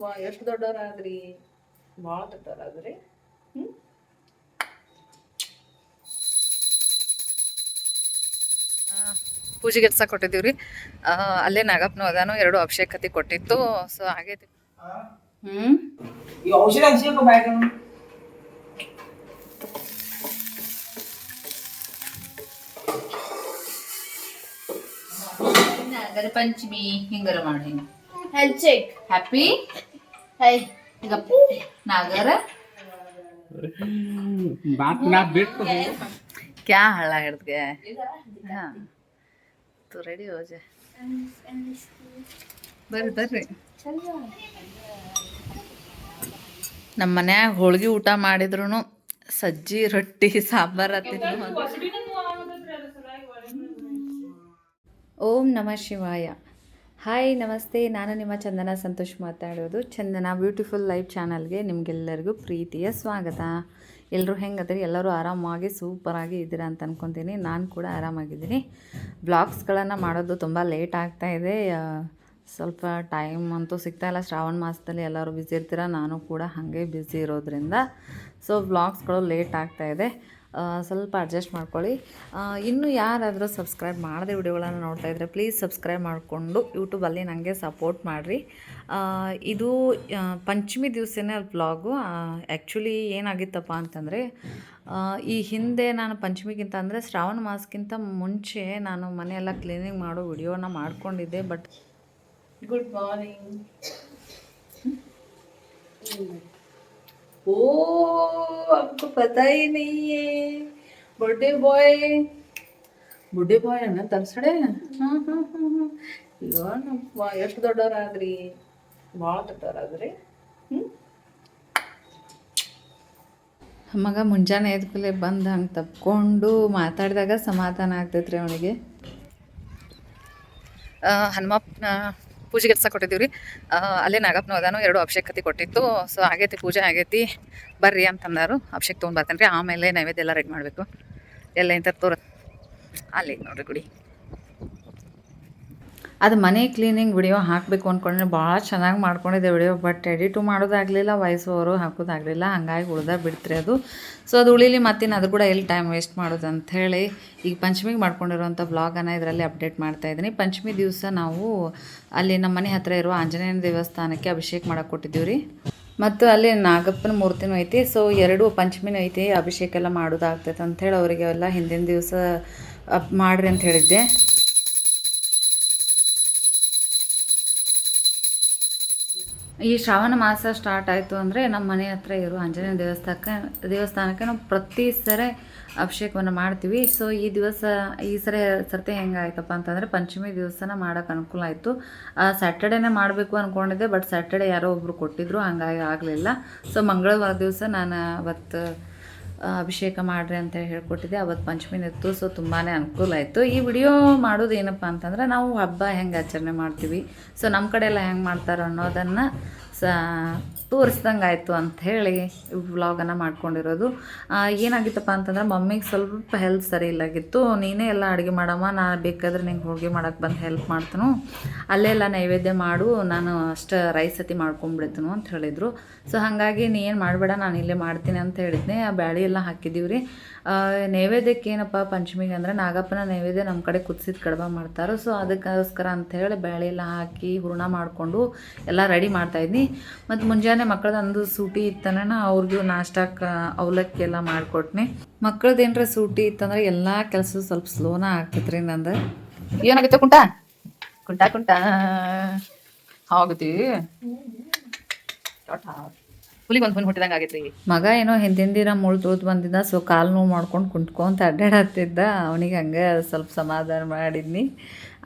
ವಾ ಎಷ್ಟು ದೊಡ್ಡವರಾದ್ರಿ? ಭಾಳ ದೊಡ್ಡವರಾದ್ರಿ. ಹ್ಞೂ ಪೂಜೆಗೆ ಎತ್ಸ ಕೊಟ್ಟಿದ್ದೀವಿ ರೀ ಅಲ್ಲೇ ನಾಗಪ್ಪನ ಅದಾನು ಎರಡು ಅಭಿಷೇಕತೆ ಕೊಟ್ಟಿತ್ತು ಸೊ ಆಗೈತಿ. ಹ್ಮ್? ನಾಗರ ಪಂಚಮಿ ಹಿಂಗಾರ ಮಾಡಿ ಚೆಕ್ ಹ್ಯಾಪಿ Hey. ಗಪ್ಪ ನಾಗರ. ಹಳ್ಳ ಹಿಡ್ದ್ಗೆ? ಹಾಂ. ತು ರೆಡಿ ಹೋಜೆ. ಬರ್ರಿ ಬರ್ರಿ. ನಮ್ಮ ಮನ್ಯಾಗ ಹೋಳ್ಗೆ ಊಟ ಮಾಡಿದ್ರು ಸಜ್ಜಿ ರೊಟ್ಟಿ ಸಾಂಬಾರ್ ಹತ್ತಿದ್ರು ಓಂ ನಮ ಶಿವಾಯ. ಹಾಯ್, ನಮಸ್ತೆ. ನಾನು ನಿಮ್ಮ ಚಂದನ ಸಂತೋಷ್ ಮಾತಾಡೋದು. ಚಂದನ ಬ್ಯೂಟಿಫುಲ್ ಲೈಫ್ ಚಾನಲ್ಗೆ ನಿಮಗೆಲ್ಲರಿಗೂ ಪ್ರೀತಿಯ ಸ್ವಾಗತ. ಎಲ್ಲರೂ ಹೆಂಗದ್ರಿ? ಎಲ್ಲರೂ ಆರಾಮಾಗಿ, ಸೂಪರಾಗಿ ಇದ್ದೀರಾ ಅಂತ ಅಂದ್ಕೊತೀನಿ ನಾನು ಕೂಡ ಆರಾಮಾಗಿದ್ದೀನಿ. ಬ್ಲಾಗ್ಸ್ಗಳನ್ನು ಮಾಡೋದು ತುಂಬ ಲೇಟ್ ಆಗ್ತಾ ಇದೆ. ಸ್ವಲ್ಪ ಟೈಮ್ ಅಂತೂ ಸಿಗ್ತಾ ಇಲ್ಲ. ಶ್ರಾವಣ ಮಾಸದಲ್ಲಿ ಎಲ್ಲರೂ ಬ್ಯುಸಿ ಇರ್ತೀರ? ನಾನು ಕೂಡ ಹಾಗೆ ಬ್ಯುಸಿ ಇರೋದ್ರಿಂದ. ಸೊ ವ್ಲಾಗ್ಸ್ಗಳು ಲೇಟ್ ಆಗ್ತಾ ಇದೆ. ಸ್ವಲ್ಪ ಅಡ್ಜಸ್ಟ್ ಮಾಡ್ಕೊಳ್ಳಿ. ಇನ್ನೂ ಯಾರಾದರೂ ಸಬ್ಸ್ಕ್ರೈಬ್ ಮಾಡದೆ ವಿಡಿಯೋಗಳನ್ನು ನೋಡ್ತಾ ಇದ್ದರೆ ಪ್ಲೀಸ್ ಸಬ್ಸ್ಕ್ರೈಬ್ ಮಾಡಿಕೊಂಡು ಯೂಟ್ಯೂಬಲ್ಲಿ ನನಗೆ ಸಪೋರ್ಟ್ ಮಾಡಿರಿ. ಇದು ಪಂಚಮಿ ದಿವಸನೇ ಅಲ್ಲಿ ಬ್ಲಾಗು ಆ್ಯಕ್ಚುಲಿ ಏನಾಗಿತ್ತಪ್ಪ ಅಂತಂದರೆ ಈ ಹಿಂದೆ ನಾನು ಪಂಚಮಿಗಿಂತ ಅಂದರೆ ಶ್ರಾವಣ ಮಾಸಕ್ಕಿಂತ ಮುಂಚೆ ನಾನು ಮನೆಯೆಲ್ಲ ಕ್ಲೀನಿಂಗ್ ಮಾಡೋ ವಿಡಿಯೋನ ಮಾಡ್ಕೊಂಡಿದ್ದೆ ಬಟ್ ಗುಡ್ ಮಾರ್ನಿಂಗ್ ओ आपको पता ही नहीं है बर्थडे बॉय ಬುಡ್ಡೆ ಬಾಯ್ ಅಣ್ಣ ತರ್ಸಡೆ ಹಾಂ ಹಾಂ ಹಾಂ ಹಾಂ ಇವಾಗ ಎಷ್ಟು ದೊಡ್ಡವರಾದ್ರಿ ಭಾಳ ದೊಡ್ಡವರಾದ್ರಿ ಹ್ಞೂ ಮಗ ಮುಂಜಾನೆ ಎದ್ದ ಕೂಡಲೇ ಬಂದು ಹಂಗೆ ತಪ್ಕೊಂಡು ಮಾತಾಡಿದಾಗ ಸಮಾಧಾನ ಆಗ್ತೈತ್ರಿ ಅವನಿಗೆ ಹನುಮಪ್ಪನ ಪೂಜೆಗೆ ಕೆಲಸ ಕೊಟ್ಟಿದ್ದೀವಿ ರೀ ಅಲ್ಲೇ ನಾಗಪ್ಪನ ಅದಾನು ಎರಡು ಅಭಿಷೇಕತೆ ಕೊಟ್ಟಿತ್ತು. ಸೊ ಆಗೈತಿ ಪೂಜೆ, ಆಗೈತಿ. ಬರ್ರಿ ಅಂತಂದಾರು ಅಭಿಷೇಕ ತೊಗೊಂಡು ಬರ್ತಾನೆ ರೀ ಆಮೇಲೆ ನೈವೇದ್ಯ ಎಲ್ಲ ರೆಡಿ ಮಾಡಬೇಕು. ಎಲ್ಲ ಇಂಥ ತೋರ ಅಲ್ಲಿ ನೋಡಿರಿ ಗುಡಿ. ಅದು ಮನೆ ಕ್ಲೀನಿಂಗ್ ವಿಡಿಯೋ ಹಾಕಬೇಕು ಅಂದ್ಕೊಂಡ್ರೆ ಭಾಳ ಚೆನ್ನಾಗಿ ಮಾಡ್ಕೊಂಡಿದ್ದೆ ವಿಡಿಯೋ ಬಟ್ ಎಡಿಟು ಮಾಡೋದಾಗಲಿಲ್ಲ ವಾಯ್ಸ್ ಓವರು ಹಾಕೋದಾಗಲಿಲ್ಲ, ಹಂಗಾಗಿ ಉಳ್ದ ಬಿಡ್ತ್ರಿ ಅದು. ಸೊ ಅದು ಉಳಿಲಿ ಮತ್ತಿನ್ನು ಅದು ಕೂಡ ಎಲ್ಲಿ ಟೈಮ್ ವೇಸ್ಟ್ ಮಾಡೋದು ಅಂಥೇಳಿ ಈಗ ಪಂಚಮಿಗೆ ಮಾಡ್ಕೊಂಡಿರೋಂಥ ಬ್ಲಾಗನ್ನು ಇದರಲ್ಲಿ ಅಪ್ಡೇಟ್ ಮಾಡ್ತಾ ಇದ್ದೀನಿ. ಪಂಚಮಿ ದಿವಸ ನಾವು ಅಲ್ಲಿ ನಮ್ಮ ಮನೆ ಹತ್ತಿರ ಇರುವ ಆಂಜನೇಯನ ದೇವಸ್ಥಾನಕ್ಕೆ ಅಭಿಷೇಕ ಮಾಡಕ್ಕೆ ಕೊಟ್ಟಿದ್ದೀವಿ ರೀ. ಮತ್ತು ಅಲ್ಲಿ ನಾಗಪ್ಪನ ಮೂರ್ತಿನೂ ಐತಿ. ಸೊ ಎರಡು ಪಂಚಮಿನೂ ಐತಿ, ಅಭಿಷೇಕ ಎಲ್ಲ ಮಾಡೋದಾಗ್ತೈತೆ ಅಂಥೇಳಿ ಅವರಿಗೆ ಎಲ್ಲ ಹಿಂದಿನ ದಿವಸ ಅಪ್ ಮಾಡ್ರಿ ಅಂತ ಹೇಳಿದ್ದೆ. ಈ ಶ್ರಾವಣ ಮಾಸ ಸ್ಟಾರ್ಟ್ ಆಯಿತು ಅಂದರೆ ನಮ್ಮ ಮನೆ ಹತ್ರ ಇರೋ ಆಂಜನೇಯ ದೇವಸ್ಥಾನಕ್ಕೆ ದೇವಸ್ಥಾನಕ್ಕೆ ನಾವು ಪ್ರತಿ ಸರಿ ಅಭಿಷೇಕವನ್ನು ಮಾಡ್ತೀವಿ. ಸೊ ಈ ದಿವಸ, ಈ ಸರಿ, ಸರ್ತಿ ಹೆಂಗಾಯ್ತಪ್ಪ ಅಂತಂದರೆ ಪಂಚಮಿ ದಿವಸನ ಮಾಡೋಕೆ ಅನುಕೂಲ ಆಯಿತು. ಸ್ಯಾಟರ್ಡೇನೇ ಮಾಡಬೇಕು ಅಂದ್ಕೊಂಡಿದ್ದೆ ಬಟ್ ಸ್ಯಾಟರ್ಡೇ ಯಾರೋ ಒಬ್ಬರು ಕೊಟ್ಟಿದ್ರು, ಹಂಗಾಗಿ ಆಗಲಿಲ್ಲ. ಸೊ ಮಂಗಳವಾರ ದಿವಸ ನಾನು ಅವತ್ತು ಅಭಿಷೇಕ ಮಾಡಿರಿ ಅಂತ ಹೇಳ್ಕೊಟ್ಟಿದ್ದೆ. ಅವತ್ತು ಪಂಚಮಿನ ಇತ್ತು ಸೊ ತುಂಬಾ ಅನುಕೂಲ ಆಯಿತು. ಈ ವಿಡಿಯೋ ಮಾಡೋದು ಏನಪ್ಪ ಅಂತಂದ್ರೆ ನಾವು ಹಬ್ಬ ಹೆಂಗೆ ಆಚರಣೆ ಮಾಡ್ತೀವಿ. ಸೊ ನಮ್ಮ ಕಡೆ ಎಲ್ಲ ಹೆಂಗೆ ಮಾಡ್ತಾರೆ ಅನ್ನೋದನ್ನು ಸ ತೋರಿಸ್ದಂಗೆ ಆಯಿತು ಅಂತ ಹೇಳಿ ವ್ಲಾಗನ್ನು ಮಾಡ್ಕೊಂಡಿರೋದು. ಏನಾಗಿತ್ತಪ್ಪ ಅಂತಂದ್ರೆ ಮಮ್ಮಿಗೆ ಸ್ವಲ್ಪ ಹೆಲ್ತ್ ಸರಿ ಇಲ್ಲಾಗಿತ್ತು. ನೀನೇ ಎಲ್ಲ ಅಡುಗೆ ಮಾಡಮ್ಮ ನಾನು ಬೇಕಾದ್ರೆ ನಿಂಗೆ ಹೋಗಿ ಮಾಡೋಕ್ಕೆ ಬಂದು ಹೆಲ್ಪ್ ಮಾಡ್ತನು. ಅಲ್ಲೇ ಎಲ್ಲ ನೈವೇದ್ಯ ಮಾಡು, ನಾನು ಅಷ್ಟು ರೈಸ್ ಸತಿ ಮಾಡ್ಕೊಂಬಿಡ್ತನು ಅಂತ ಹೇಳಿದರು. ಸೊ ಹಾಗಾಗಿ ನೀ ಏನು ಮಾಡಬೇಡ, ನಾನು ಇಲ್ಲೇ ಮಾಡ್ತೀನಿ ಅಂತ ಹೇಳಿದ್ನೆ. ಆ ಬ್ಯಾಳಿ ಎಲ್ಲ ಹಾಕಿದ್ದೀವಿ ರೀ. ನೈವೇದ್ಯಕ್ಕೆ ಏನಪ್ಪ ಪಂಚಮಿಗೆ ಅಂದರೆ ನಾಗಪ್ಪನ ನೈವೇದ್ಯ ನಮ್ಮ ಕಡೆ ಕುದಿಸಿದ ಕಡಬ ಮಾಡ್ತಾರೆ. ಸೊ ಅದಕ್ಕೋಸ್ಕರ ಅಂಥೇಳಿ ಬ್ಯಾಳಿ ಎಲ್ಲ ಹಾಕಿ ಹೂರ್ಣ ಮಾಡಿಕೊಂಡು ಎಲ್ಲ ರೆಡಿ ಮಾಡ್ತಾಯಿದ್ನಿ ಮತ್ತು ಮುಂಜಾನೆ ಮಕ್ಕಳದಂದು ಸೂಟಿ ಇತ್ತನ ಅವ್ರಿಗೂ ನಾಷ್ಟಕ್ಕೆ ಅವಲಕ್ಕಿ ಎಲ್ಲ ಮಾಡ್ಕೊಟ್ನಿ. ಮಕ್ಕಳದ್ದು ಏನರ ಸೂಟಿ ಇತ್ತಂದ್ರೆ ಎಲ್ಲ ಕೆಲಸ ಸ್ವಲ್ಪ ಸ್ಲೋನ ಆಗ್ತೈತೆ ರೀ ನಂದು. ಏನಾಗುತ್ತೆ ಕುಂಟ? ಕುಂಟ ಕುಂಟ. ಹೋಗುತ್ತಿ ಹುಲಿಗೆ ಒಂದು ಹುನ್ ಹುಟ್ಟಿದಂಗೆ ಮಗ ಏನೋ ಹಿಂದಿನ ದಿನ ಮುಳ್ದು ತೋತ್ ಬಂದಿದ್ದ, ಸೊ ಕಾಲು ನೋವು ಮಾಡ್ಕೊಂಡು ಕುಂಟ್ಕೊಂತ ಅಡ್ಡಾಡತ್ತಿದ್ದ ಅವನಿಗೆ ಹಂಗೆ ಸ್ವಲ್ಪ ಸಮಾಧಾನ ಮಾಡಿದ್ನಿ.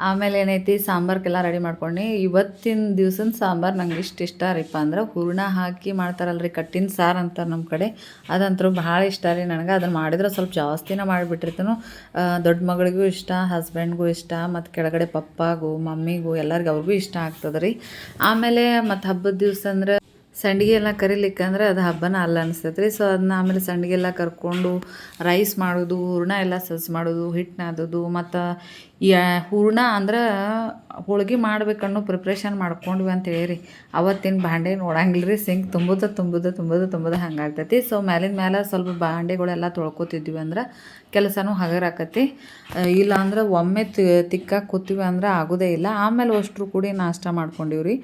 ಆಮೇಲೆ ಏನೈತಿ, ಸಾಂಬಾರ್ಗೆಲ್ಲ ರೆಡಿ ಮಾಡ್ಕೊಂಡು. ಇವತ್ತಿನ ದಿವ್ಸದ ಸಾಂಬಾರು ನಂಗೆ ಇಷ್ಟು ಇಷ್ಟ ರೀಪ್ಪ ಅಂದ್ರೆ ಹೂರ್ಣ ಹಾಕಿ ಮಾಡ್ತಾರಲ್ರಿ, ಕಟ್ಟಿನ ಸಾರು ಅಂತಾರೆ ನಮ್ಮ ಕಡೆ. ಅದಂತರೂ ಭಾಳ ಇಷ್ಟ ರೀ ನನಗೆ. ಅದನ್ನು ಮಾಡಿದ್ರೆ ಸ್ವಲ್ಪ ಜಾಸ್ತಿನ ಮಾಡಿಬಿಟ್ಟಿರ್ತನು. ದೊಡ್ಡ ಮಗಳಿಗೂ ಇಷ್ಟ, ಹಸ್ಬೆಂಡ್ಗೂ ಇಷ್ಟ, ಮತ್ತು ಕೆಳಗಡೆ ಪಪ್ಪಾಗೂ, ಮಮ್ಮಿಗೂ ಎಲ್ಲರಿಗೂ ಅವ್ರಿಗೂ ಇಷ್ಟ ಆಗ್ತದೆ ರೀ ಆಮೇಲೆ ಮತ್ತು ಹಬ್ಬದ ದಿವಸ ಅಂದ್ರೆ ಸಂಡಿಗೆ ಎಲ್ಲ ಕರಿಲಿಕ್ಕೆ ಅಂದ್ರೆ ಅದು ಹಬ್ಬನ ಅಲ್ಲ ಅನಿಸ್ತೈತೆ ರೀ. ಸೊ ಅದನ್ನ ಆಮೇಲೆ ಸಂಡಿಗೆಲ್ಲ ಕರ್ಕೊಂಡು ರೈಸ್ ಮಾಡೋದು, ಹೂರ್ಣ ಎಲ್ಲ ಸಸ್ ಮಾಡೋದು ಹಿಟ್ಟು ನಾದೋದು ಮತ್ತು ಹೂರ್ಣ ಅಂದ್ರೆ ಹೋಳ್ಗೆ ಮಾಡ್ಬೇಕನ್ನೋ ಪ್ರಿಪ್ರೇಷನ್ ಮಾಡ್ಕೊಂಡ್ವಿ ಅಂತ ಹೇಳಿರಿ ಅವತ್ತಿನ ಬಾಂಡೆ ನೋಡಂಗಿಲ್ಲ ರೀ. ಸಿಂಕ್ ತುಂಬುದ ತುಂಬುದ ತುಂಬುದ ತುಂಬುದ ಹಂಗಾಗ್ತೈತಿ ಸೊ ಮೇಲಿನ ಮೇಲೆ ಸ್ವಲ್ಪ ಬಾಂಡೆಗಳೆಲ್ಲ ತೊಳ್ಕೊತಿದ್ವಿ ಅಂದ್ರೆ ಕೆಲಸನೂ ಹಗರಾಕತಿ ಇಲ್ಲ ಅಂದ್ರೆ ಒಮ್ಮೆ ತಿಕ್ಕಾಗಿ ಕೂತೀವಿ ಅಂದ್ರೆ ಆಗೋದೇ ಇಲ್ಲ. ಆಮೇಲೆ ಅಷ್ಟರು ಕೂಡಿ ನಾಷ್ಟ ಮಾಡ್ಕೊಂಡಿವ್ರಿ.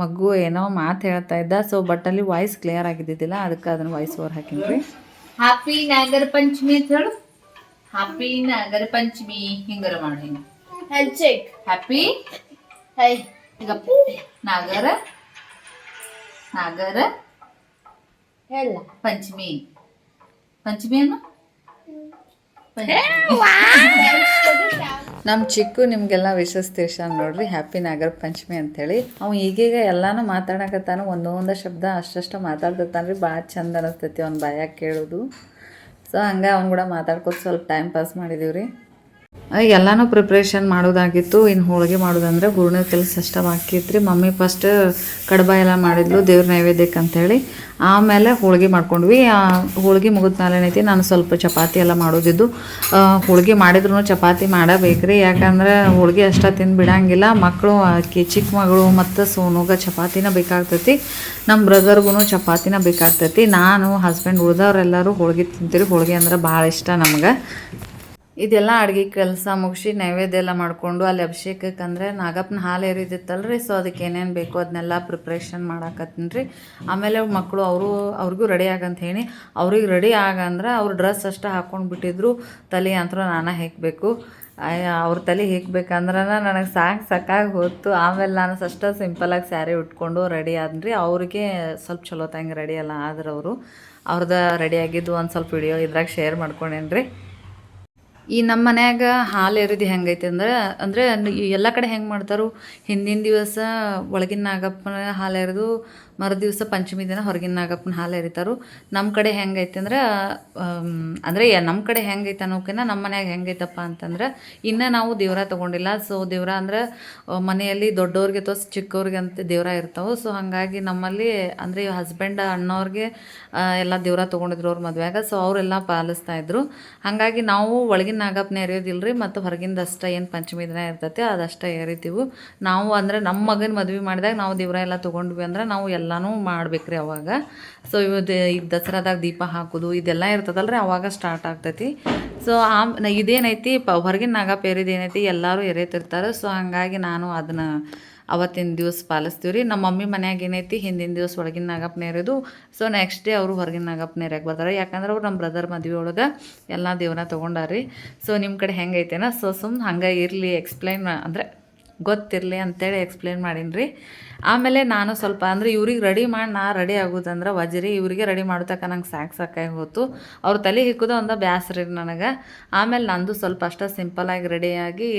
ಮಗು ಏನೋ ಮಾತು ಹೇಳ್ತಾ ಇದ್ದ ಸೊ ಬಟ್ ಅಲ್ಲಿ ವಾಯ್ಸ್ ಕ್ಲಿಯರ್ ಆಗಿದ್ದಿದ್ದಿಲ್ಲ ಅದಕ್ಕೆ ಅದನ್ನ ವಾಯ್ಸ್ ಓವರ್ ಹಾಕಿದ್ವಿ. ಹ್ಯಾಪಿ ನಾಗರ ಪಂಚಮಿ ಅಂತ ಹೇಳು. ಹ್ಯಾಪಿ ನಾಗರ ಪಂಚಮಿ ಹಿಂಗರ ಮಾಡಿ. ಹ್ಯಾಪಿ. ನಾಗರ ನಾಗರ. ಪಂಚಮಿ ಪಂಚಮಿ ಏನು ನಮ್ಮ ಚಿಕ್ಕು ನಿಮಗೆಲ್ಲ ವಿಶಸ್ ತಿಳಿಸ್ಯಾನ ನೋಡ್ರಿ, ಹ್ಯಾಪಿ ನಾಗರ ಪಂಚಮಿ ಅಂಥೇಳಿ ಅವ ಈಗೀಗ ಎಲ್ಲಾನು ಮಾತಾಡಕತ್ತಾನು, ಒಂದೊಂದು ಶಬ್ದ ಅಷ್ಟಷ್ಟು ಮಾತಾಡ್ತಿರ್ತಾನೆ ರೀ ಭಾಳ ಚಂದ ಅನಿಸ್ತೈತಿ ಅವ್ನ ಬಾಯಾಗ ಕೇಳೋದು. ಸೊ ಹಂಗೆ ಅವ್ನು ಕೂಡ ಮಾತಾಡ್ಕೊತ ಸ್ವಲ್ಪ ಟೈಮ್ ಪಾಸ್ ಮಾಡಿದೀವಿ ರೀ ಎಲ್ಲನೂ ಪ್ರಿಪ್ರೇಷನ್ ಮಾಡೋದಾಗಿತ್ತು. ಇನ್ನು ಹೋಳಿಗೆ ಮಾಡೋದಂದ್ರೆ ಹೂರ್ಣ ಕೆಲಸ ಅಷ್ಟ ಇತ್ತು ಮಮ್ಮಿ ಫಸ್ಟ್ ಕಡಬ ಎಲ್ಲ ಮಾಡಿದ್ಲು, ದೇವ್ರ ನೈವೇದ್ಯಕ್ಕೆ ಅಂತೇಳಿ. ಆಮೇಲೆ ಹೋಳಿಗೆ ಮಾಡ್ಕೊಂಡ್ವಿ. ಹೋಳಿಗೆ ಮುಗಿದ ಮೇಲೆ ಏನೈತಿ ನಾನು ಸ್ವಲ್ಪ ಚಪಾತಿ ಎಲ್ಲ ಮಾಡೋದಿದ್ದು. ಹೋಳಿಗೆ ಮಾಡಿದ್ರು ಚಪಾತಿ ಮಾಡಬೇಕ್ರಿ. ಯಾಕಂದ್ರೆ ಹೋಳಿಗೆ ಅಷ್ಟ ತಿಂದು ಬಿಡಂಗಿಲ್ಲ. ಮಕ್ಕಳು ಆಕೆ ಚಿಕ್ಕ ಮಗಳು ಮತ್ತು ಸೋನುಗ ಚಪಾತಿನ ಬೇಕಾಗ್ತೈತಿ. ನಮ್ಮ ಬ್ರದರ್ಗೂ ಚಪಾತಿನ ಬೇಕಾಗ್ತೈತಿ. ನಾನು ಹಸ್ಬೆಂಡ್ ಉಳ್ದವ್ರೆಲ್ಲರೂ ಹೋಳಿಗೆ ತಿಂತೀರಿ. ಹೋಳಿಗೆ ಅಂದ್ರೆ ಭಾಳ ಇಷ್ಟ ನಮ್ಗೆ. ಇದೆಲ್ಲ ಅಡುಗೆ ಕೆಲಸ ಮುಗಿಸಿ ನೈವೇದ್ಯ ಎಲ್ಲ ಮಾಡಿಕೊಂಡು ಅಲ್ಲಿ ಅಭಿಷೇಕಕ್ಕೆ ಅಂದರೆ ನಾಗಪ್ಪನ ಹಾಲು ಎರಿದಿತ್ತಲ್ರಿ ಸೊ ಅದಕ್ಕೆ ಏನೇನು ಬೇಕೋ ಅದನ್ನೆಲ್ಲ ಪ್ರಿಪ್ರೇಷನ್ ಮಾಡಾಕತ್ತೀನಿ ರೀ ಆಮೇಲೆ ಮಕ್ಕಳು ಅವರು, ಅವ್ರಿಗೂ ರೆಡಿ ಆಗಂತ ಹೇಳಿ, ಅವ್ರಿಗೆ ರೆಡಿ ಆಗಂದ್ರೆ ಅವ್ರ ಡ್ರೆಸ್ ಅಷ್ಟೇ ಹಾಕ್ಕೊಂಡು ಬಿಟ್ಟಿದ್ರು, ತಲೆ ಅಂತೂ ನಾನು ಹೇಗಬೇಕು ಅವ್ರ ತಲೆ ಹೇಗಬೇಕಂದ್ರೆ ನನಗೆ ಸಾಕು ಸಾಕಾಗಿ ಹೋಯ್ತು ಆಮೇಲೆ ನಾನು ಅಷ್ಟು ಸಿಂಪಲಾಗಿ ಸ್ಯಾರಿ ಉಟ್ಕೊಂಡು ರೆಡಿ ಆದ್ರಿ ಅವ್ರಿಗೆ ಸ್ವಲ್ಪ ಚಲೋ ತಂಗೆ ರೆಡಿ ಅಲ್ಲ ಆದ್ರೆ ಅವರು. ಅವ್ರದ್ದು ರೆಡಿ ಆಗಿದ್ದು ಒಂದು ಸ್ವಲ್ಪ ವಿಡಿಯೋ ಇದ್ರಾಗ ಶೇರ್ ಮಾಡ್ಕೊಂಡೇನಿ ರೀ ಈ ನಮ್ಮ ಮನ್ಯಾಗ ಹಾಲು ಎರಿದು ಹೆಂಗೈತೆ ಅಂದ್ರೆ, ಅಂದರೆ ಎಲ್ಲ ಕಡೆ ಹೆಂಗೆ ಮಾಡ್ತಾರೋ ಹಿಂದಿನ ದಿವಸ ಒಳಗಿನ ನಾಗಪ್ಪನ ಹಾಲು ಎರೆದು ಮರು ದಿವಸ ಪಂಚಮಿ ದಿನ ಹೊರಗಿನ ನಾಗಪ್ಪನ ಹಾಲು ಎರಿತಾರು. ನಮ್ಮ ಕಡೆ ಹೆಂಗೈತೆ ಅಂದ್ರೆ ಅಂದ್ರೆ ನಮ್ಮ ಕಡೆ ಹೆಂಗೈತೆ ಅನ್ನೋಕಿನ ನಮ್ಮ ಮನ್ಯಾಗ ಹೆಂಗೈತಪ್ಪ ಅಂತಂದ್ರೆ, ಇನ್ನೂ ನಾವು ದೇವ್ರ ತೊಗೊಂಡಿಲ್ಲ. ಸೊ ದೇವ್ರ ಅಂದ್ರೆ ಮನೆಯಲ್ಲಿ ದೊಡ್ಡವ್ರಿಗೆ ಅಥವಾ ಚಿಕ್ಕವ್ರಿಗೆ ಅಂತ ದೇವ್ರ ಇರ್ತಾವೆ. ಸೊ ಹಾಗಾಗಿ ನಮ್ಮಲ್ಲಿ ಅಂದರೆ ಹಸ್ಬೆಂಡ್ ಅಣ್ಣವ್ರಿಗೆ ಎಲ್ಲ ದೇವ್ರ ತೊಗೊಂಡಿದ್ರು ಅವ್ರ ಮದುವೆಯಾಗ. ಸೊ ಅವರೆಲ್ಲ ಪಾಲಿಸ್ತಾ ಇದ್ರು. ಹಾಗಾಗಿ ನಾವು ಒಳಗಿನ ನಾಗಪ್ಪನ ಎರೆಯೋದಿಲ್ಲ ರೀ ಮತ್ತು ಹೊರಗಿಂದ ಅಷ್ಟೇ ಏನು ಪಂಚಮಿ ದಿನ ಇರ್ತೈತೆ, ಅದಷ್ಟೇ ಎರಿತೀವಿ. ನಾವು ಅಂದರೆ ನಮ್ಮ ಮಗನ ಮದುವೆ ಮಾಡಿದಾಗ ನಾವು ದೇವ್ರ ಎಲ್ಲ ತೊಗೊಂಡ್ವಿ ಅಂದ್ರೆ ನಾವು ಎಲ್ಲನೂ ಮಾಡ್ಬೇಕ್ರಿ ಅವಾಗ. ಸೊ ಇವತ್ತು ಈಗ ದಸರಾದಾಗ ದೀಪ ಹಾಕೋದು, ಇದೆಲ್ಲ ಇರ್ತದಲ್ಲ ರೀ ಅವಾಗ ಸ್ಟಾರ್ಟ್ ಆಗ್ತೈತಿ. ಸೊ ನ- ಇದೇನೈತಿ, ಪ, ಹೊರಗಿನ ನಾಗಪ್ಪ ಎರಿದು ಏನೈತಿ, ಎಲ್ಲರೂ ಎರೇತಿರ್ತಾರೆ. ಸೊ ಹಾಗಾಗಿ ನಾನು ಅದನ್ನ ಅವತ್ತಿನ ದಿವಸ ಪಾಲಿಸ್ತೀವಿ ರೀ ನಮ್ಮ ಮಮ್ಮಿ ಮನ್ಯಾಗ ಏನೈತಿ, ಹಿಂದಿನ ದಿವಸ ಒಳಗಿನ ನಾಗಪ್ಪನ ಎರೆದು ಸೊ ನೆಕ್ಸ್ಟ್ ಡೇ ಅವರು ಹೊರಗಿನ ನಾಗಪ್ಪನ ಎರೆಗೆ ಬರ್ತಾರೆ. ಯಾಕಂದ್ರೆ ಅವ್ರು ನಮ್ಮ ಬ್ರದರ್ ಮದುವೆ ಒಳಗೆ ಎಲ್ಲ ದೇವ್ರನ್ನ ತೊಗೊಂಡಾರ್ರಿ ಸೊ ನಿಮ್ಮ ಕಡೆ ಹೆಂಗೈತೇನ? ಸೊ ಸುಮ್ಮನೆ ಹಂಗೆ ಇರಲಿ ಎಕ್ಸ್ಪ್ಲೈನ್ ಅಂದರೆ ಗೊತ್ತಿರಲಿ ಅಂತೇಳಿ ಎಕ್ಸ್ಪ್ಲೇನ್ ಮಾಡೀನಿ ರೀ ಆಮೇಲೆ ನಾನು ಸ್ವಲ್ಪ ಅಂದರೆ ಇವ್ರಿಗೆ ರೆಡಿ ಮಾಡಿ, ನಾ ರೆಡಿ ಆಗೋದಂದ್ರೆ ವಜ್ರಿ ಇವರಿಗೆ ರೆಡಿ ಮಾಡೋತಕ್ಕ ನಂಗೆ ಸಾಕು ಸಾಕಾಗಿ ಹೋತು. ಅವ್ರ ತಲೆ ಹಿಕ್ಕುದ ಒಂದು ಬ್ಯಾಸ್ರಿ ನನಗೆ. ಆಮೇಲೆ ನಂದು ಸ್ವಲ್ಪ ಅಷ್ಟೇ ಸಿಂಪಲಾಗಿ ರೆಡಿಯಾಗಿ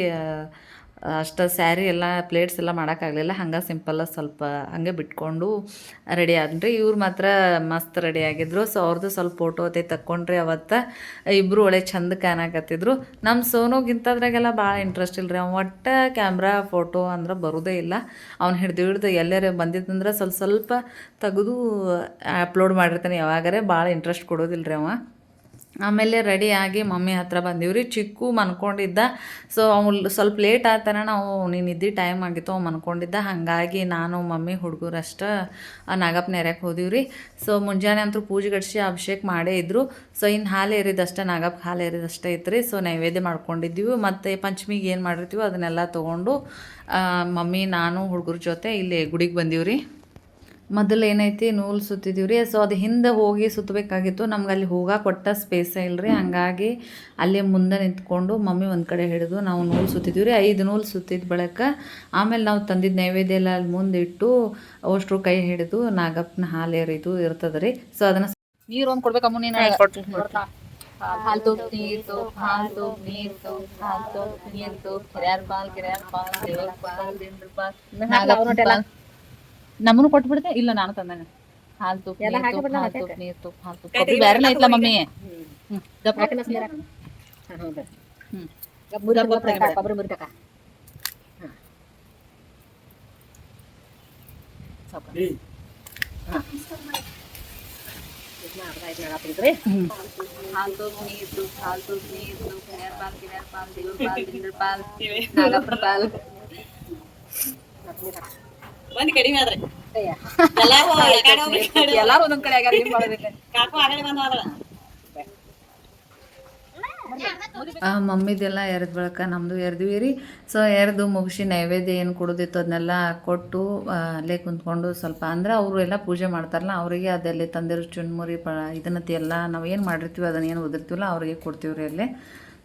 ಅಷ್ಟು ಸ್ಯಾರಿ ಎಲ್ಲ ಪ್ಲೇಟ್ಸ್ ಎಲ್ಲ ಮಾಡೋಕ್ಕಾಗಲಿಲ್ಲ. ಹಂಗೆ ಸಿಂಪಲ್ಲ ಸ್ವಲ್ಪ ಹಂಗೆ ಬಿಟ್ಕೊಂಡು ರೆಡಿ ಆದ್ರಿ ಇವ್ರು ಮಾತ್ರ ಮಸ್ತ್ ರೆಡಿ ಆಗಿದ್ರು. ಸೊ ಅವ್ರದ್ದು ಸ್ವಲ್ಪ ಫೋಟೋ ಅದೇ ತಕ್ಕೊಂಡ್ರಿ ಅವತ್ತು. ಇಬ್ಬರು ಒಳ್ಳೆ ಚಂದ ಕಾಣಕತ್ತಿದ್ರು ನಮ್ಮ ಸೋನುಗಿಂತದ್ರಾಗೆಲ್ಲ ಭಾಳ ಇಂಟ್ರೆಸ್ಟ್ ಇಲ್ಲ ರೀ ಅವ್ನು ಒಟ್ಟು ಕ್ಯಾಮ್ರಾ ಫೋಟೋ ಅಂದ್ರೆ ಬರೋದೇ ಇಲ್ಲ. ಅವ್ನು ಹಿಡ್ದು ಹಿಡ್ದು ಎಲ್ಲರೇ ಬಂದಿದ್ದಂದ್ರೆ ಸ್ವಲ್ಪ ಸ್ವಲ್ಪ ತೆಗೆದು ಅಪ್ಲೋಡ್ ಮಾಡಿರ್ತಾನೆ ಯಾವಾಗಾರೆ. ಭಾಳ ಇಂಟ್ರೆಸ್ಟ್ ಕೊಡೋದಿಲ್ಲ ರೀ ಅವ. ಆಮೇಲೆ ರೆಡಿ ಆಗಿ ಮಮ್ಮಿ ಹತ್ರ ಬಂದೀವ್ರಿ ಚಿಕ್ಕು ಮನ್ಕೊಂಡಿದ್ದ. ಸೊ ಅವ್ನು ಸ್ವಲ್ಪ ಲೇಟ್ ಆತನ ನಾವು ನೀನು ಇದ್ದಿ ಟೈಮ್ ಆಗಿತ್ತು, ಅವ್ನು ಮನ್ಕೊಂಡಿದ್ದ. ಹಾಗಾಗಿ ನಾನು ಮಮ್ಮಿ ಹುಡುಗರು ನಾಗಪ್ಪ ಎರೆಕ್ಕೆ ಹೋದಿವ್ರಿ ಸೊ ಮುಂಜಾನೆ ಅಂತೂ ಪೂಜೆ ಗಡ್ಸಿ ಅಭಿಷೇಕ ಮಾಡೇ ಇದ್ದರು ಸೊ ಇನ್ನು ಹಾಲು ಏರಿದಷ್ಟೇ ನಾಗಪ್ಪ ಹಾಲು ಏರಿದಷ್ಟೇ ಇತ್ತು ಸೊ ನೈವೇದ್ಯ ಮಾಡ್ಕೊಂಡಿದ್ದೀವಿ. ಮತ್ತು ಪಂಚಮಿಗೆ ಏನು ಮಾಡಿರ್ತೀವೋ ಅದನ್ನೆಲ್ಲ ತೊಗೊಂಡು ಮಮ್ಮಿ, ನಾನು ಹುಡುಗರ ಜೊತೆ ಇಲ್ಲಿ ಗುಡಿಗೆ ಬಂದೀವ್ರಿ ಮೊದಲು ಏನೈತಿ ನೂಲು ಸುತ್ತಿದ್ದೀವಿ ರೀ ಸೊ ಅದು ಹಿಂದೆ ಹೋಗಿ ಸುತ್ತಬೇಕಾಗಿತ್ತು ನಮ್ಗೆ ಅಲ್ಲಿ ಹೋಗಕ್ಕೆ ಕೊಟ್ಟ ಸ್ಪೇಸೇ ಇಲ್ಲ ರೀ ಹಂಗಾಗಿ ಅಲ್ಲೇ ಮುಂದೆ ನಿಂತ್ಕೊಂಡು ಮಮ್ಮಿ ಒಂದು ಕಡೆ ಹಿಡಿದು ನಾವು ನೂಲು ಸುತ್ತಿದ್ದೀವಿ ರೀ ಐದು ನೂಲು ಸುತ್ತಿದ ಬಳಿಕ ಆಮೇಲೆ ನಾವು ತಂದಿದ್ದ ನೈವೇದ್ಯ ಎಲ್ಲ ಅಲ್ಲಿ ಮುಂದೆ ಇಟ್ಟು ಅಷ್ಟ್ರು ಕೈ ಹಿಡಿದು ನಾಗಪ್ಪನ ಹಾಲು ಏರಿದು ಇರ್ತದೆ ರೀ ಸೊ ಅದನ್ನು ನೀರು ಒಂದು ಕೊಡ್ಬೇಕಮ್ಮ ನೀನು? ಹಾಲು ತುಪ್ಪ ನೀರು ಹಾಲು ತುಪ್ಪ ನೀರು ತುಪ್ಪ ಹಾಲು ತುಪ್ಪ ನೀರು ತುಪ್ಪ ಹಿರಿಯರ್ ಪಾಲ್ ಗಿರಿಯರ್ ಪಾಲ್ ದೇವರ ಪಾಲ್ ದಿಂಡ್ರ ಪಾಲ್. ನಾಗಪ್ಪನ ಪಾಲ್ ನಮ್ಮನ್ನು ಕೊಟ್ಬಿಡ್ತೆ ಇಲ್ಲ ನಾನು ತಂದೇನೆ. ಹಾಲು ತುಪ್ಪ ನೀರು ತುಪ್ಪ ಹಾಲು ತುಪ್ಪ ನೀರು ತುಪ್ಪ ಹಾಲು ತುಪ್ಪ ಕೊಬ್ಬರಿ ಬ್ಯಾರೆನೇ ಐತ್ಲ ಮಮ್ಮಿ? ಹ್ಮ್. ದಪ್ಪ ಹ್ಮ್. ದಪ್ಪ ತೆಗಿಬೇಡ. ಸಾಕು. ಹಾಲು ಮಂದಿ ಕಡಿಮೆ ಆದ್ರೆ. ಎಲ್ಲಾರು ಒಂದೊಂದ್ ಕಡೆ ಆಗ್ಯಾರ ಕಾಕು ಆಗಲೇ ಬಂದು ಮಮ್ಮಿದೆಲ್ಲ ಎರೆದ ಬಳಕ ನಮ್ಮದು ಎರೆದ್ವಿ ರೀ ಸೊ ಎರೆದು ಮುಗಿಸಿ ನೈವೇದ್ಯ ಏನು ಕೊಡೋದಿತ್ತು ಅದನ್ನೆಲ್ಲ ಕೊಟ್ಟು ಅಲ್ಲೇ ಕುಂತ್ಕೊಂಡು ಸ್ವಲ್ಪ ಅಂದ್ರೆ ಅವರು ಎಲ್ಲ ಪೂಜೆ ಮಾಡ್ತಾರಲ್ಲ ಅವರಿಗೆ ಅದೆಲ್ಲ ತಂದಿರೋ ಚುಣ್ಮುರಿ ಪ ಇದನ್ನತಿ ಎಲ್ಲ ನಾವು ಏನು ಮಾಡಿರ್ತೀವಿ ಅದನ್ನ ಏನು ಉದಿರ್ತೀವಲ್ಲ ಅವರಿಗೆ ಕೊಡ್ತೀವಿ ರೀ ಅಲ್ಲೇ.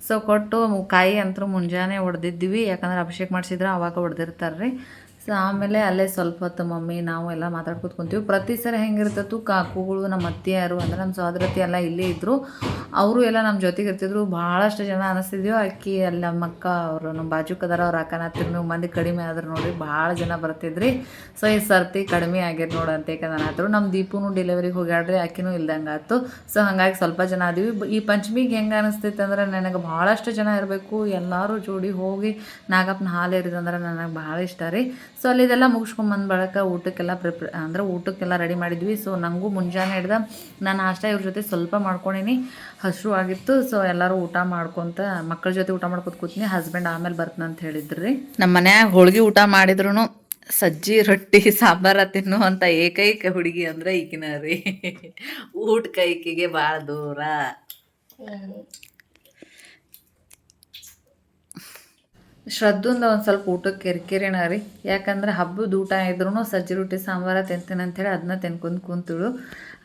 ಸೊ ಕೊಟ್ಟು ಕಾಯಿ ಅಂತೂ ಮುಂಜಾನೆ ಹೊಡೆದಿದ್ವಿ ಯಾಕಂದ್ರೆ ಅಭಿಷೇಕ ಮಾಡಿಸಿದ್ರೆ ಅವಾಗ ಹೊಡೆದಿರ್ತಾರೆ ರೀ ಸೊ ಆಮೇಲೆ ಅಲ್ಲೇ ಸ್ವಲ್ಪ ಹೊತ್ತು ಮಮ್ಮಿ, ನಾವು ಎಲ್ಲ ಮಾತಾಡ್ಕೊತ ಕುಂತೀವಿ. ಪ್ರತಿ ಸರಿ ಹೆಂಗಿರ್ತತ್ತು ಕಾಕುಗಳು ನಮ್ಮ ಅತ್ತೆಯಾರು ಅಂದ್ರೆ ನಮ್ಮ ಸಹೋದರತಿ ಎಲ್ಲ ಇಲ್ಲೇ ಇದ್ದರು ಅವರು ಎಲ್ಲ ನಮ್ಮ ಜೊತೆಗೆ ಇರ್ತಿದ್ರು. ಭಾಳಷ್ಟು ಜನ ಅನಿಸ್ತಿದ್ಯೋ ಅಕ್ಕಿ ಅಲ್ಲಿ ನಮ್ಮ ಅಕ್ಕ ಅವರು ನಮ್ಮ ಬಾಜುಕದಾರ ಅವ್ರ ಅಕ್ಕನ ಹತ್ತಿರ ನೀವು ಮಂದಿ ಕಡಿಮೆ ಆದ್ರೆ ನೋಡಿ ಭಾಳ ಜನ ಬರ್ತಿದ್ರಿ. ಸೊ ಈ ಸರ್ತಿ ಕಡಿಮೆ ಆಗ್ಯದ ನೋಡು ಅಂತ ಯಾಕಂದ್ರೆ ಆದ್ರು ನಮ್ಮ ದೀಪುನು ಡೆಲಿವರಿಗೆ ಹೋಗ್ಯಾಡ್ರಿ ಅಕ್ಕಿನೂ ಇಲ್ದಂಗೆ ಆಯ್ತು. ಸೊ ಹಾಗಾಗಿ ಸ್ವಲ್ಪ ಜನ ಆದೀವಿ. ಈ ಪಂಚಮಿಗೆ ಹೆಂಗೆ ಅನಿಸ್ತೈತೆ ಅಂದ್ರೆ ನನಗೆ ಭಾಳಷ್ಟು ಜನ ಇರಬೇಕು. ಎಲ್ಲರೂ ಜೋಡಿ ಹೋಗಿ ನಾಗಪ್ಪನ ಹಾಲು ಎರಿದಂದ್ರೆ ನನಗೆ ಭಾಳ ಇಷ್ಟ ರೀ. ಸೊ ಅಲ್ಲಿ ಇದೆಲ್ಲ ಮುಗಿಸ್ಕೊಂಡ್ ಬಂದ ಬಳಿಕ ಊಟಕ್ಕೆಲ್ಲ ಪ್ರಿಪ್ರ ಅಂದ್ರೆ ಊಟಕ್ಕೆಲ್ಲ ರೆಡಿ ಮಾಡಿದ್ವಿ. ಸೊ ನನಗೂ ಮುಂಜಾನೆ ಹಿಡ್ದ ನಾನು ನಾಷ್ಟ ಇವ್ರ ಜೊತೆ ಸ್ವಲ್ಪ ಮಾಡ್ಕೊಂಡಿನಿ. ಹಸಿರು ಆಗಿತ್ತು. ಸೊ ಎಲ್ಲರೂ ಊಟ ಮಾಡ್ಕೊತ ಮಕ್ಕಳ ಜೊತೆ ಊಟ ಮಾಡ್ಕೊತ ಕೂತೀನಿ. ಹಸ್ಬೆಂಡ್ ಆಮೇಲೆ ಬರ್ತೀನಿ ಅಂತ ಹೇಳಿದ್ರಿ. ನಮ್ಮ ಮನ್ಯಾಗ ಹೋಳಿಗೆ ಊಟ ಮಾಡಿದ್ರು ಸಜ್ಜಿ ರೊಟ್ಟಿ ಸಾಂಬಾರ ತಿನ್ನುವಂಥ ಅಂತ ಏಕೈಕ ಹುಡುಗಿ ಅಂದ್ರೆ ಈಗಿನ ರೀ. ಊಟ ಕೈಕಿಗೆ ಭಾಳ ದೂರ. ಶ್ರದ್ಧಂದ ಒಂದು ಸ್ವಲ್ಪ ಊಟಕ್ಕೆ ಕಿರಿಕಿರಿನ ರೀ. ಯಾಕಂದ್ರೆ ಹಬ್ಬದ ಊಟ ಇದ್ರೂ ಸಜ್ಜಿ ರೊಟ್ಟಿ, ಸಾಂಬಾರ, ತಿಂತೀನಿ ಅಂತೇಳಿ ಅದನ್ನ ತಿನ್ಕೊಂಡು ಕುಂತಳು.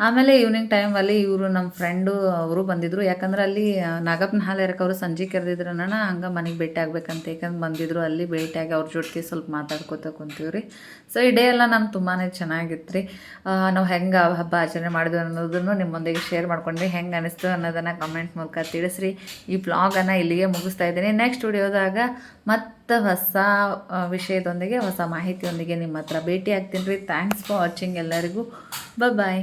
ಆಮೇಲೆ ಈವ್ನಿಂಗ್ ಟೈಮಲ್ಲಿ ಇವರು ನಮ್ಮ ಫ್ರೆಂಡು ಅವರು ಬಂದಿದ್ರು. ಯಾಕಂದ್ರೆ ಅಲ್ಲಿ ನಾಗಪ್ಪನ ಹಾಲು ಅವರು ಸಂಜೆ ಕರೆದಿದ್ರು ಅಣ್ಣ ಹಂಗೆ ಮನೆಗೆ ಭೇಟಿ ಆಗ್ಬೇಕಂತ ಯಾಕಂದ್ರೆ ಬಂದಿದ್ರು. ಅಲ್ಲಿ ಭೇಟಿಯಾಗಿ ಅವ್ರ ಜೊತೆ ಸ್ವಲ್ಪ ಮಾತಾಡ್ಕೋತ ಕುಂತೀವಿ ರೀ ಸೊ ಈ ಡೇ ಎಲ್ಲ ನಮ್ಗೆ ತುಂಬಾ ಚೆನ್ನಾಗಿತ್ತು ರೀ ನಾವು ಹೆಂಗೆ ಹಬ್ಬ ಆಚರಣೆ ಮಾಡಿದ್ವಿ ಅನ್ನೋದನ್ನು ನಿಮ್ಮೊಂದಿಗೆ ಶೇರ್ ಮಾಡ್ಕೊಂಡ್ರಿ ಹೆಂಗೆ ಅನಿಸ್ತು ಅನ್ನೋದನ್ನು ಕಮೆಂಟ್ ಮೂಲಕ ತಿಳಿಸ್ರಿ. ಈ ಬ್ಲಾಗನ್ನು ಇಲ್ಲಿಗೆ ಮುಗಿಸ್ತಾ ಇದ್ದೀನಿ. ನೆಕ್ಸ್ಟ್ ವಿಡಿಯೋದಾಗ ಮತ್ತು ಹೊಸ ವಿಷಯದೊಂದಿಗೆ, ಹೊಸ ಮಾಹಿತಿಯೊಂದಿಗೆ ನಿಮ್ಮ ಹತ್ರ ಭೇಟಿ ಆಗ್ತೀನಿ ರೀ. ಥ್ಯಾಂಕ್ಸ್ ಫಾರ್ ವಾಚಿಂಗ್ ಎಲ್ಲರಿಗೂ. ಬಾಯ್